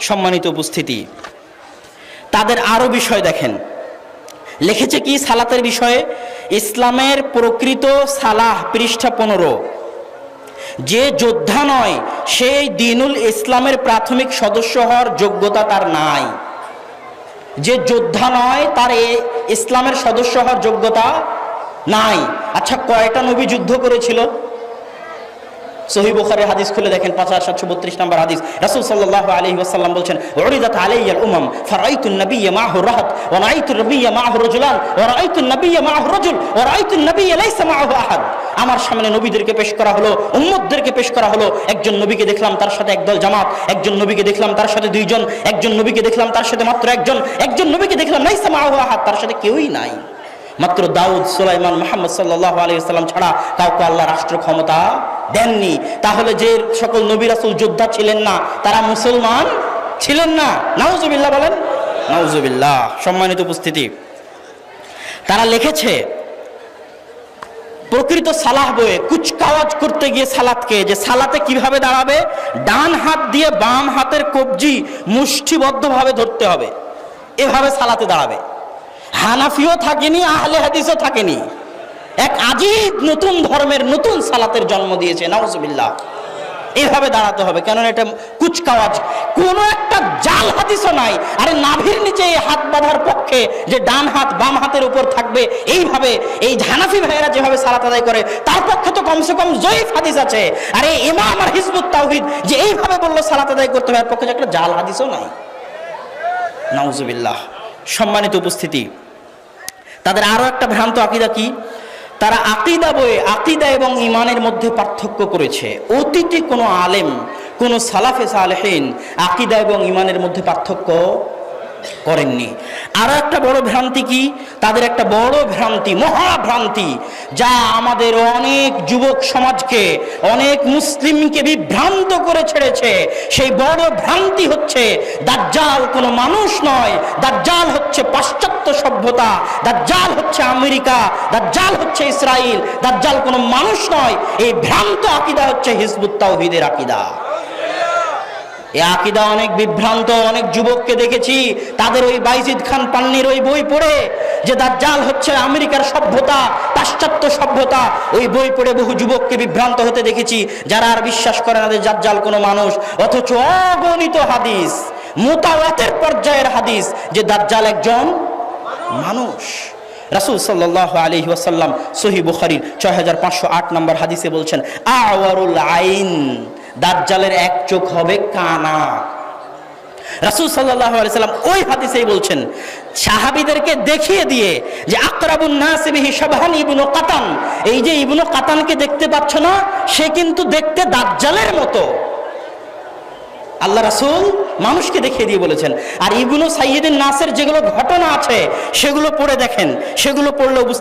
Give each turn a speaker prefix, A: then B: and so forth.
A: সম্মানিত উপস্থিতি। তাদের আরও বিষয় দেখেন। লিখেছে কি সালাতের বিষয়ে? ইসলামের প্রকৃত সালাহ পৃষ্ঠা পনেরো। যে যোদ্ধা নয়, সেই দিনুল ইসলামের প্রাথমিক সদস্য হওয়ার যোগ্যতা তার নাই। যে যোদ্ধা নয়, তার এ ইসলামের সদস্য হওয়ার যোগ্যতা নাই। আচ্ছা কয়টা নবী যুদ্ধ করেছিল? সহি বুখারের হাদিস খুলে দেখেন, পাঁচ হাজার সাতশো বত্রিশ নম্বর হাদিস। রাসুল সাল্লাহ আলহি ওয়াসাল্লাম বলছেন ওরিদাত আলাইয়াল উমাম ফারাইতুন নবিয়্য মাহু রাহাত, ওয়া রাআইতু নবিয়্য মাহু রাজুলান, ওয়া রাআইতু নবিয়্য মাহু রাজুল, ওয়া রাআইতু নবিয়্য লাইসা মাহু আহাদ। আমার সামনে নবীদেরকে পেশ করা হলো, উম্মতদেরকে পেশ করা হলো, একজন নবীকে দেখলাম তার সাথে একদল জামাত, একজন নবীকে দেখলাম তার সাথে দুইজন, একজন নবীকে দেখলাম তার সাথে মাত্র একজন একজন নবীকে দেখলাম লাইসা মাহু আহাদ, তার সাথে কেউই নাই। মাত্র দাউদ সুলাইমান মোহাম্মদ সাল্লাহ আলাইসাল্লাম ছাড়া কাউকে আল্লাহ রাষ্ট্র ক্ষমতা দেননি। তাহলে যে সকল নবী রাসুল যোদ্ধা ছিলেন না, তারা মুসলমান ছিলেন না। নাউজুবিল্লাহ বলেন। নাউজুবিল্লাহ, সম্মানিত উপস্থিতি। তারা লিখেছে, প্রকৃত সালাহ বয়ে কুচকাওয়াজ করতে গিয়ে সালাতকে যে সালাতে কীভাবে দাঁড়াবে? ডান হাত দিয়ে বাম হাতের কবজি মুষ্টিবদ্ধভাবে ধরতে হবে। এভাবে সালাতে দাঁড়াবে। হানাফিও থাকেনি, আহলে হাদিসও থাকেনি। এক আজীব নতুন ধর্মের নতুন সালাতের জন্ম দিয়েছে, নাউজুবিল্লাহ। এইভাবে দাঁড়াতে হবে, কেননা এটা কুচকাওয়াজ। কোনো একটা জাল হাদিসও নাই, আরে নাভির নিচে এই হাত বাঁধার পক্ষে যে ডান হাত, বাম হাতের উপর থাকবে, এইভাবে এই হানাফি ভাইয়েরা যেভাবে সালাত আদায় করে, তার পক্ষে তো কমসে কম জয়ীফ হাদিস আছে। আরে ইমাম আর হিজবুত তাওহিদ যে এইভাবে বলল সালাত আদায় করতে হবে এর পক্ষে যে একটা জাল হাদিসও নাই। নাউজুবিল্লাহ। সম্মানিত উপস্থিতি। তাদের আরও একটা ভ্রান্ত আকিদা কি? তারা আকিদা বয়ে, আকিদা এবং ইমানের মধ্যে পার্থক্য করেছে। অতীতে কোনো আলেম, কোনো সালাফে সালেহীন আকিদা এবং ইমানের মধ্যে পার্থক্য করেননি। আরও একটা বড় ভ্রান্তি কি? তাদের একটা বড় ভ্রান্তি মহাভ্রান্তি যা আমাদের অনেক যুবক সমাজকে, অনেক মুসলিমকে বিভ্রান্ত করে ছেড়েছে। সেই বড় ভ্রান্তি হচ্ছে দাজ্জাল কোনো মানুষ নয়। দাজ্জাল হচ্ছে পাশ্চাত্য সভ্যতা, দাজ্জাল হচ্ছে আমেরিকা, দাজ্জাল হচ্ছে ইসরায়েল দাজ্জাল কোনো মানুষ নয়। এই ভ্রান্ত আকিদা হচ্ছে হিজবুত আকিদা। এ আকিদা অনেক বিভ্রান্ত, অনেক যুবককে দেখেছি, তাদের ওই বাইজিদ খান পান্নির ওই বই পড়ে যে দাজ্জাল হচ্ছে আমেরিকার সভ্যতা, পাশ্চাত্য সভ্যতা। ওই বই পড়ে বহু যুবককে বিভ্রান্ত হতে দেখেছি, যারা আর বিশ্বাস করে না যে দাজ্জাল কোনো মানুষ। অথচ অগণিত হাদিস, মোতাওয়াতের পর্যায়ের হাদিস যে দাজ্জাল একজন মানুষ। রাসুল সাল্লাহ আলহি ওয়াসাল্লাম সহি বুখারির ছয় হাজার পাঁচশো আট নম্বর হাদিসে বলছেন, আওয়ারুল আইন। দাজ্জালের এক চোখ হবে কানা। রাসুল ওই হাদিসেই বলছেন, সাহাবিদেরকে দেখিয়ে দিয়ে যে কাতান, এই যে ইবনু কাতানকে দেখতে পাচ্ছ না, সে কিন্তু দেখতে দাজ্জালের মতো। আল্লাহ রাসূল মানুষকে দেখিয়ে দিয়ে বলেছেন, আর ইবনু সাইয়্যিদিন নাসের যেগুলো ঘটনা আছে, সেগুলো পড়ে দেখেন, সেগুলো পড়লেও বুঝতে